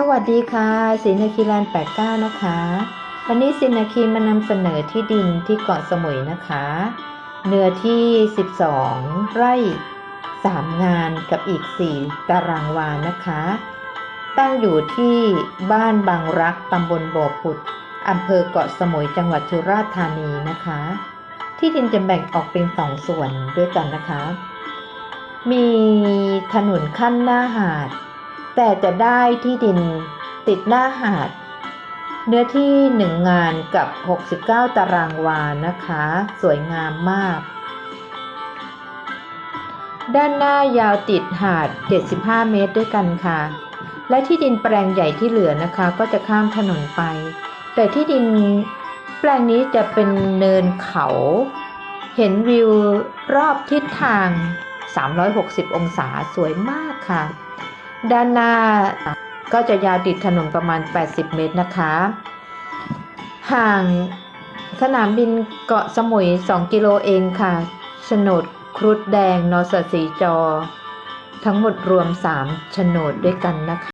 สวัสดีค่ะสินาคีแลนด์89 นะคะ วันนี้สินาคีมานำเสนอที่ดินที่เกาะสมุยนะคะ เนื้อที่ 12 ไร่ 3 งานกับอีก 4 ตารางวานะคะ ตั้งอยู่ที่บ้านบางรักตำบลบ่อผุดอำเภอเกาะสมุยจังหวัดสุราษฎร์ธานีนะคะ ที่ดินจะแบ่งออกเป็นสองส่วนด้วยกันนะคะ มีถนนขั้นหน้าหาด แต่จะได้ที่ดินติดหน้าหาด เนื้อที่หนึ่งงานกับ 69 ตารางวานะคะ สวยงามมาก ด้านหน้ายาวติดหาด 75 เมตรด้วยกันค่ะ และที่ดินแปลงใหญ่ที่เหลือนะคะ ก็จะข้ามถนนไป แต่ที่ดินแปลงนี้จะเป็นเนินเขา เห็นวิวรอบทิศทาง 360 องศาสวยมากค่ะ ด้านหน้าก็จะยาวติดถนนประมาณ 80 เมตรนะคะ ห่างสนามบินเกาะสมุย 2 กิโลเองค่ะโฉนดครุฑแดง นสสีจอ ทั้งหมดรวม 3 โฉนดด้วยกันนะคะ